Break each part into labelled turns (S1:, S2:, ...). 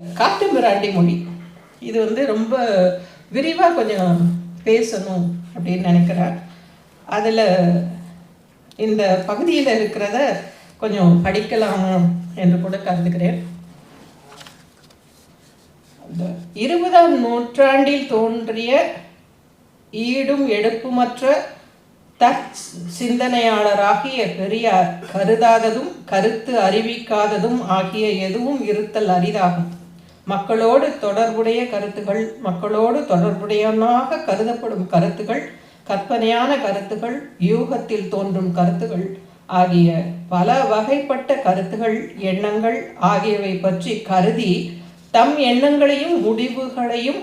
S1: காட்டு மிராண்டி மொழி. இது வந்து ரொம்ப விரிவாக கொஞ்சம் பேசணும் அப்படின்னு நினைக்கிறேன் அதில் இந்த பகுதியில் இருக்கிறத கொஞ்சம் படிக்கலாமா என்று கூட கருதுகிறேன். இருபதாம் நூற்றாண்டில் தோன்றிய ஈடும் எடுப்புமற்ற தற் சிந்தனையாளராகிய பெரியார் கருதாததும் கருத்து அறிவிக்காததும் ஆகிய எதுவும் இருத்தல் அரிதாகும். மக்களோடு தொடர்புடைய கருத்துகள் மக்களோடு தொடர்புடையவனாக கருதப்படும் கருத்துகள் கற்பனையான கருத்துகள் யூகத்தில் தோன்றும் கருத்துகள் ஆகிய பல வகைப்பட்ட கருத்துகள் எண்ணங்கள் ஆகியவை பற்றி கருதி தம் எண்ணங்களையும் முடிவுகளையும்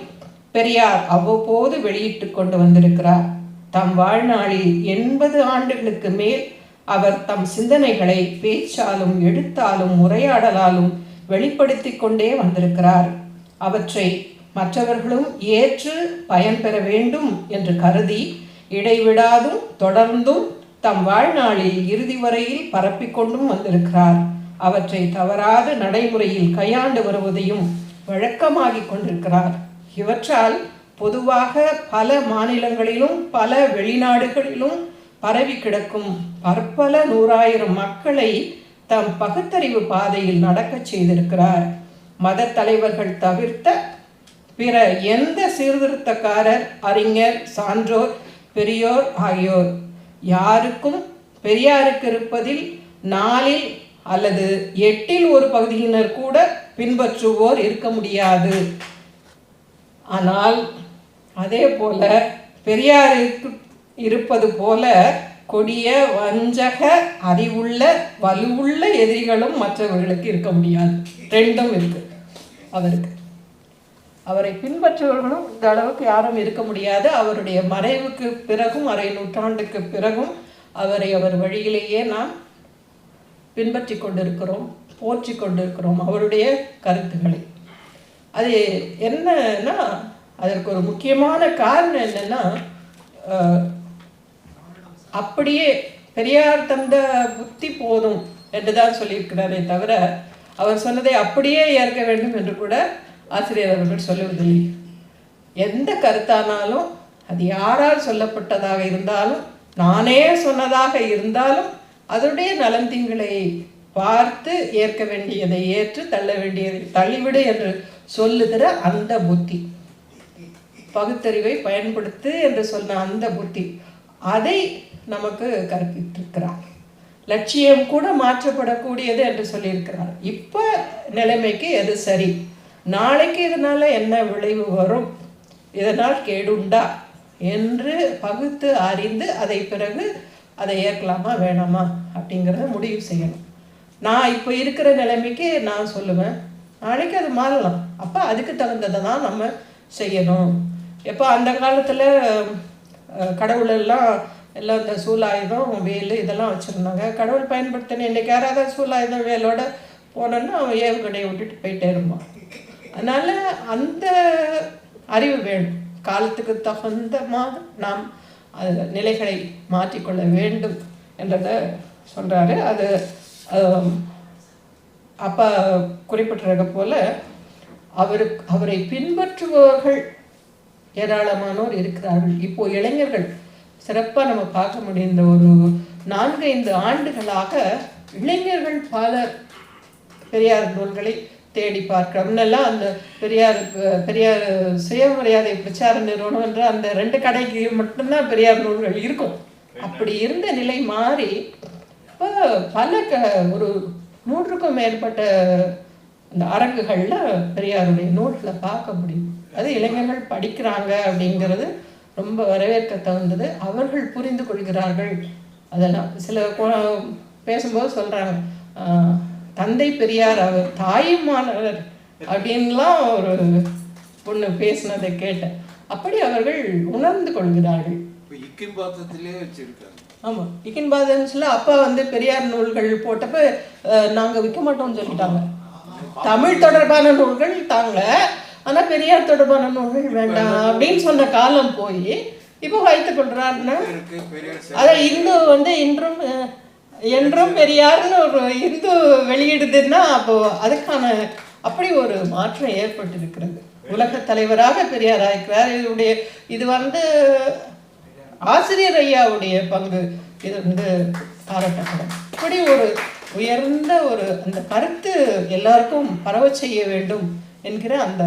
S1: பெரியார் அவ்வப்போது வெளியிட்டு கொண்டு வந்திருக்கிறார். தம் வாழ்நாளில் எண்பது ஆண்டுகளுக்கு மேல் அவர் தம் சிந்தனைகளை பேச்சாலும் எழுத்தாலும் உரையாடலாலும் வெளிப்படுத்தி கொண்டே வந்திருக்கிறார். அவற்றை மற்றவர்களும் ஏற்று பயன்பெற வேண்டும் என்று கருதி இடைவிடாதும் தொடர்ந்தும் தம் வாழ்நாளில் இறுதி வரையில் பரப்பிக்கொண்டும் வந்திருக்கிறார். அவற்றை தவறாது நடைமுறையில் கையாண்டு வருவதையும் வழக்கமாகிக் கொண்டிருக்கிறார். இவற்றால் பொதுவாக பல மாநிலங்களிலும் பல வெளிநாடுகளிலும் பரவி கிடக்கும் பற்பல நூறாயிரம் மக்களை தம் பகுத்தறிவு பாதையில் நடக்கச் செய்திருக்கிறார். மத தலைவர்கள் தவிர்த்த பிற எந்த சீர்திருத்தக்காரர் அறிஞர் சான்றோர் பெரியோர் ஆகியோர்? யாருக்கும் பெரியாருக்கு இருப்பதில் நாலில் அல்லது எட்டில் ஒரு பகுதியினர் கூட பின்பற்றுவோர் இருக்க முடியாது. ஆனால் அதே போல பெரியாருக்கு இருப்பது போல கொடிய வஞ்சக அறிவுள்ள வலுவுள்ள எதிரிகளும் மற்றவர்களுக்கு இருக்க முடியாது. ரெண்டும் இருக்கு. அவருக்கு. அவரை பின்பற்றுபவர்களும் இந்த அளவுக்கு யாரும் இருக்க முடியாது. அவருடைய மறைவுக்கு பிறகும் அரை நூற்றாண்டுக்கு பிறகும் அவரை அவர் வழியிலேயே நாம் பின்பற்றி கொண்டிருக்கிறோம் போற்றி கொண்டிருக்கிறோம் அவருடைய கருத்துக்களை. அது என்னன்னா அதற்கு ஒரு முக்கியமான காரணம் என்னன்னா அப்படியே பெரியார் தந்த புத்தி போதும் என்று தான் சொல்லியிருக்கிறாரே தவிர அவர் சொன்னதை அப்படியே ஏற்க வேண்டும் என்று கூட ஆசிரியர் அவர்கள் சொல்லுவதில்லை. எந்த கருத்தானாலும் அது யாரால் சொல்லப்பட்டதாக இருந்தாலும் நானே சொன்னதாக இருந்தாலும் அதனுடைய நலன் தீங்களை பார்த்து ஏற்க வேண்டியதை ஏற்று தள்ள வேண்டியதை தள்ளிவிடு என்று சொல்லுகிற அந்த புத்தி. பகுத்தறிவை பயன்படுத்து என்று சொன்ன அந்த புத்தி. அதை நமக்கு கற்பித்திருக்கிறார். லட்சியம் கூட மாற்றப்படக்கூடியது என்று சொல்லியிருக்கிறார். இப்போ நிலைமைக்கு எது சரி? நாளைக்கு இதனால் என்ன விளைவு வரும்? இதனால் கேடுண்டா? என்று பகுத்து அறிந்து அதை பிறகு அதை ஏற்கலாமா வேணாமா? அப்படிங்கிறத முடிவு செய்யணும். நான் இப்போ இருக்கிற நிலைமைக்கு நான் சொல்லுவேன் நாளைக்கு அது மாறலாம். அப்போ அதுக்கு தகுந்ததை தான் நம்ம செய்யணும். எப்போ அந்த காலத்தில் கடவுளெல்லாம் எல்லாம் இந்த சூலாயுதம் வேல் இதெல்லாம் வச்சுருந்தாங்க. கடவுள் பயன்படுத்தின இன்னைக்கு யாராவது சூலாயுதம் வேலோட போனோன்னா அவன் ஏவுகணையை விட்டுட்டு போயிட்டே இருப்பான். அதனால் அந்த அறிவு வேணும். காலத்துக்கு தகுந்தமாக நாம் அது நிலைகளை மாற்றிக்கொள்ள வேண்டும் என்றதை சொல்கிறாரு அது அப்போ அப்பா குறிப்பிட்டிருக்க போல் அவருக்கு அவரை பின்பற்றுபவர்கள் ஏராளமானோர் இருக்கிறார்கள். இப்போது இளைஞர்கள் சிறப்பாக நம்ம பார்க்க முடிந்த ஒரு நான்கு ஐந்து ஆண்டுகளாக இளைஞர்கள் பலர் பெரியார் நூல்களை தேடி பார்க்கிறோம். முன்னெல்லாம் அந்த பெரியார் பெரியார் சுயமரியாதை பிரச்சார நிறுவனம் என்ற அந்த ரெண்டு கடைக்கு மட்டும்தான் பெரியார் நூல்கள் இருக்கும். அப்படி இருந்த நிலை மாறி இப்போ பல க ஒரு நூற்றுக்கும் மேற்பட்ட அந்த அரங்குகளில் பெரியாருடைய நூல்களை பார்க்க முடியும். அது இளைஞர்கள் படிக்கிறாங்க அப்படிங்கிறது ரொம்ப வரவேற்க தகுந்தது அவர்கள் புரிந்து கொள்கிறார்கள். அதெல்லாம் சில பேசும்போது சொல்கிறாங்க தந்தை பெரியார் அவர் தாயுமானவர் அப்படின்லாம் ஒரு பொண்ணு பேசினதை கேட்டேன். அப்படி அவர்கள் உணர்ந்து கொள்கிறார்கள்.
S2: இக்கின்
S1: ஆமாம் இக்கின் பாதன்ஸ்ல அப்பா வந்து பெரியார் நூல்கள் போட்டப்ப அஹ், நாங்க விற்க மாட்டோம்னு சொல்லிட்டாங்க. தமிழ் தொடர்பான நூல்கள் தாங்க ஆனா பெரியார் தொடர்பான நூல்கள் வேண்டாம் அப்படின்னு சொன்ன காலம் போய் இப்போ வைத்துக் கொள்றாருன்னா அதை இந்து வந்து இன்றும் என்றும் பெரியார்னு ஒரு இந்து வெளியிடுதுன்னா அப்போ அதுக்கான அப்படி ஒரு மாற்றம் ஏற்பட்டிருக்கிறது. உலக தலைவராக பெரியார் ஆயிருக்கிறார் இதனுடைய இது வந்து ஆசிரியர் ஐயாவுடைய பங்கு. இது வந்து பாராட்டப்படும். இப்படி ஒரு உயர்ந்த ஒரு அந்த கருத்து எல்லாருக்கும் பரவச் செய்ய வேண்டும். என்கிற அந்த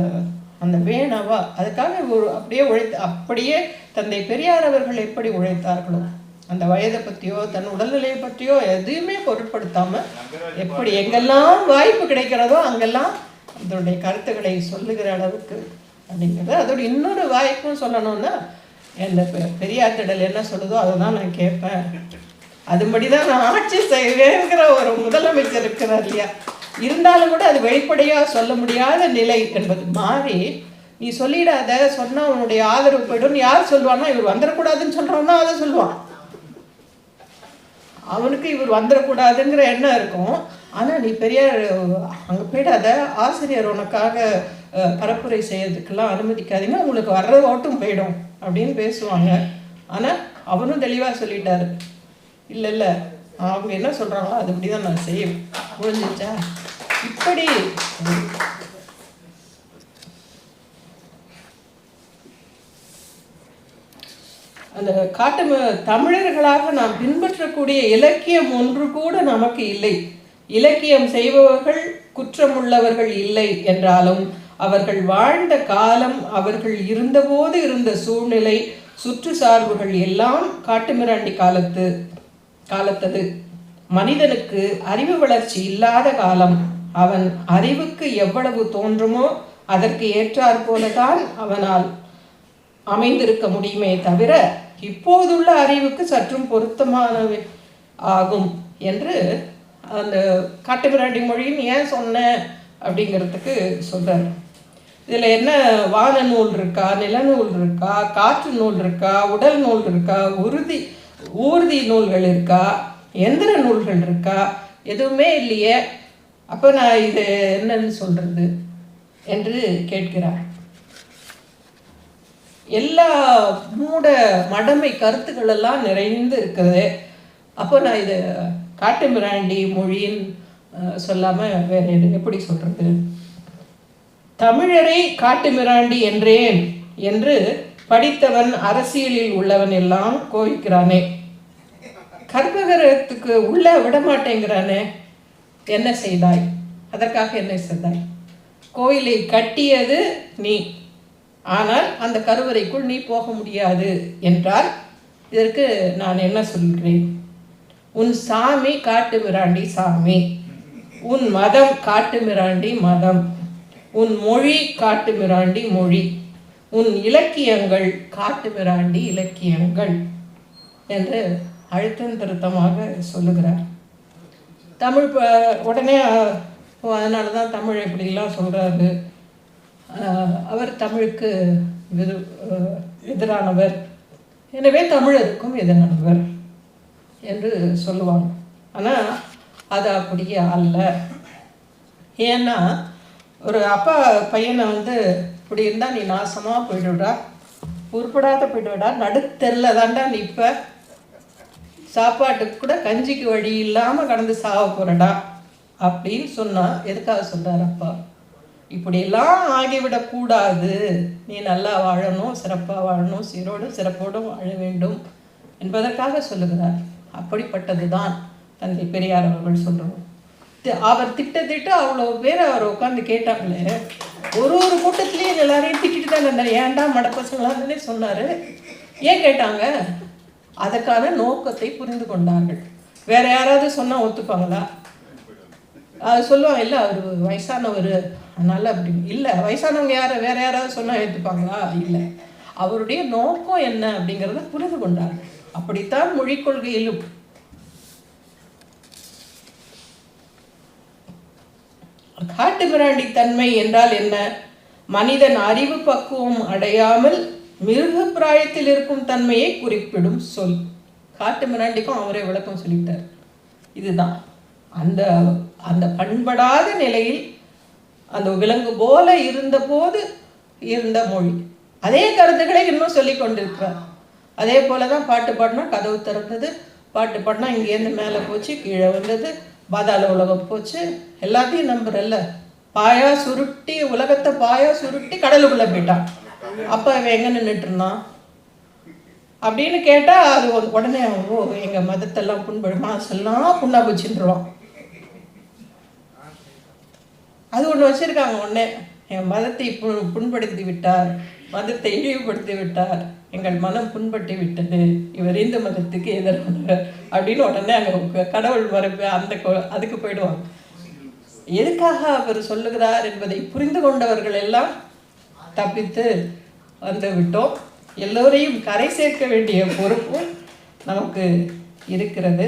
S1: அந்த வேணவா அதுக்காக ஒரு அப்படியே உழைத்து அப்படியே தந்தை பெரியார் அவர்கள் எப்படி உழைத்தார்களோ அந்த வயதை பற்றியோ தன் உடல்நிலையை பற்றியோ எதையுமே பொருட்படுத்தாம எப்படி எங்கெல்லாம் வாய்ப்பு கிடைக்கிறதோ அங்கெல்லாம் அதனுடைய கருத்துக்களை சொல்லுகிற அளவுக்கு அப்படிங்கிறது அதோட இன்னொரு வாய்ப்பும் சொல்லணும்னா இந்த பெ- பெரியார் திடல் என்ன சொல்லுதோ அதை தான் நான் கேட்பேன். அதுபடி தான் நான் ஆட்சி செய்வேங்கிற ஒரு முதலமைச்சர் இருக்கிறார் இல்லையா? இருந்தாலும் கூட அது வெளிப்படையாக சொல்ல முடியாத நிலை என்பது மாறி நீ சொல்லிடாத சொன்ன உன்னுடைய ஆதரவு போய்டும். யார் சொல்லுவான்னா இவர் வந்துடக்கூடாதுன்னு சொல்றவன் அதை சொல்லுவான். அவனுக்கு இவர் வந்துடக்கூடாதுங்கிற எண்ணம் இருக்கும். ஆனால் நீ பெரிய அங்கே போயிடாத. ஆசிரியர் உனக்காக பரப்புரை செய்யறதுக்கெல்லாம் அனுமதிக்காதீங்க. உங்களுக்கு வர்ற ஓட்டும் போயிடும். அப்படின்னு பேசுவாங்க. ஆனால் அவனும் தெளிவாக சொல்லிட்டாரு. இல்லை இல்லை. அவங்க என்ன சொல்கிறாங்களோ அதுபடி தான் நான் செய்வேன். புரிஞ்சிச்சா? இப்படி. அந்த காட்டு தமிழர்களாக நாம் பின்பற்றக்கூடிய இலக்கியம் ஒன்று கூட நமக்கு இல்லை. இலக்கியம் செய்பவர்கள் குற்றமுள்ளவர்கள் இல்லை என்றாலும் அவர்கள் வாழ்ந்த காலம் அவர்கள் இருந்தபோது இருந்த சூழ்நிலை சுற்று சார்புகள் எல்லாம் காட்டுமிராண்டி காலத்து காலத்தது. மனிதனுக்கு அறிவு வளர்ச்சி இல்லாத காலம். அவன் அறிவுக்கு எவ்வளவு தோன்றுமோ அதற்கு ஏற்றாற் போலதான் அவனால் அமைந்திருக்க முடியுமே தவிர இப்போதுள்ள அறிவுக்கு சற்றும் பொருத்தமானவை ஆகும் என்று அந்த காட்டுப்பிராண்டி மொழின்னு ஏன் சொன்னேன் அப்படிங்கிறதுக்கு சொல்கிறார் இதில் என்ன வான நூல் இருக்கா நிலநூல் இருக்கா காற்று நூல் இருக்கா உடல் நூல் இருக்கா உறுதி ஊர்தி நூல்கள் இருக்கா எந்திர நூல்கள் இருக்கா எதுவுமே இல்லையே. அப்போ நான் இது என்னன்னு சொல்கிறது என்று கேட்கிறார். எல்லா மூட மடமை கருத்துக்களெல்லாம் நிறைந்து இருக்குது. அப்போ நான் இது காட்டு மிராண்டி மொழின்னு சொல்லாமல் வேறு எப்படி சொல்கிறது தமிழரை காட்டு மிராண்டி என்றேன் என்று படித்தவன் அரசியலில் உள்ளவன் எல்லாம் கோவிக்கிறானே. கர்ப்பகிரகத்துக்கு உள்ள விட மாட்டேங்கிறானே என்ன செய்தாய்? அதற்காக என்ன செய்தாய் கோயிலை கட்டியது நீ. ஆனால் அந்த கருவறைக்குள் நீ போக முடியாது என்றால் இதற்கு நான் என்ன சொல்கிறேன்? உன் சாமி காட்டு மிராண்டி சாமி. உன் மதம் காட்டு மிராண்டி மதம். உன் மொழி காட்டு மிராண்டி மொழி. உன் இலக்கியங்கள் காட்டு மிராண்டி இலக்கியங்கள் என்று அழுத்தம் திருத்தமாக சொல்லுகிறார். தமிழ் இப்போ உடனே அதனால தான் தமிழ் இப்படிலாம் சொல்கிறாரு அவர் தமிழுக்கு எதிர் எதிரானவர். எனவே தமிழருக்கும் எதிரானவர் என்று சொல்லுவாங்க. ஆனால் அது அப்படியே அல்ல. ஏன்னா ஒரு அப்பா பையனை வந்து இப்படி இருந்தால் நீ நாசமாக போயிடுவிடா. உருப்படாத போயிடுவிடா. நடுத்தெருல தாண்டா இப்போ சாப்பாட்டுக்கு கூட கஞ்சிக்கு வழி இல்லாமல் கடந்து சாவ போகிறடா அப்படின்னு சொன்னால் எதுக்காக சொல்கிறார் அப்பா? இப்படியெல்லாம் ஆகிவிடக்கூடாது நீ நல்லா வாழணும் சிறப்பாக வாழணும் சீரோடும் சிறப்போடும் வாழ வேண்டும் என்பதற்காக சொல்லுகிறார். அப்படிப்பட்டது தான் தந்தை பெரியார் அவர்கள் சொல்கிறோம் அவர் திட்டத்திட்டு அவ்வளோ பேர் அவர் உட்காந்து கேட்டாங்களே ஒரு ஒரு கூட்டத்துலேயும் எல்லாரையும் திட்டிட்டு தான் இருந்தார் ஏன்டா மடப்பசங்களான்னு சொன்னார். ஏன் கேட்டாங்க? அதற்கான நோக்கத்தை புரிந்து கொண்டார்கள். வேற யாராவது சொன்னால் ஒத்துப்பாங்களா? அது சொல்லுவாங்க இல்லை அவர் வயசானவர் அதனால அப்படி இல்லை. வயசானவங்க யார்? வேற யாராவது சொன்னால் ஏற்றுப்பாங்களா இல்லை. அவருடைய நோக்கம் என்ன அப்படிங்கிறத புரிந்து கொண்டார்கள். அப்படித்தான் மொழிக் கொள்கையிலும் காட்டு பிராண்டி தன்மை என்றால் என்ன? மனிதன் அறிவு பக்குவம் அடையாமல் மிருக பிராயத்தில் இருக்கும் தன்மையை குறிப்பிடும் சொல். காட்டு மிராண்டிக்கும் அவரே விளக்கம் சொல்லிட்டார். இதுதான். அந்த அந்த பண்படாத நிலையில் அந்த விலங்கு போல இருந்தபோது இருந்த மொழி. அதே கருத்துக்களை இன்னும் சொல்லி கொண்டிருக்கிறார். அதே போல தான் பாட்டு பாடினா கதவு திறந்தது பாட்டு பாடினா இங்கேருந்து மேலே போச்சு கீழே வந்தது பாதாள உலகம் போச்சு. எல்லாத்தையும் நம்புறல்ல. பாயா சுருட்டி உலகத்தை பாயா சுருட்டி கடலுக்குள்ள போயிட்டான். அப்போ அவன் எங்கே நின்றுட்டு இருந்தான்? அப்படின்னு கேட்டால் அது உடனே ஓ எங்கள் மதத்தெல்லாம் புண்படு மனசெல்லாம் புண்ணா போச்சுருவான் அது ஒன்று வச்சுருக்காங்க ஒண்ணே என் மதத்தை பு புண்படுத்தி விட்டார். மதத்தை இழிவுபடுத்தி விட்டார். எங்கள் மனம் புண்பட்டு விட்டது. இவர் இந்து மதத்துக்கு எதிரானவர். அப்படின்னு உடனே அங்கே கடவுள் மரபு அந்த அதுக்கு போயிடுவாங்க. எதுக்காக அவர் சொல்லுகிறார் என்பதை புரிந்து கொண்டவர்கள் எல்லாம் தப்பித்து வந்து விட்டோம் எல்லோரையும் கரை சேர்க்க வேண்டிய பொறுப்பும் நமக்கு இருக்கிறது.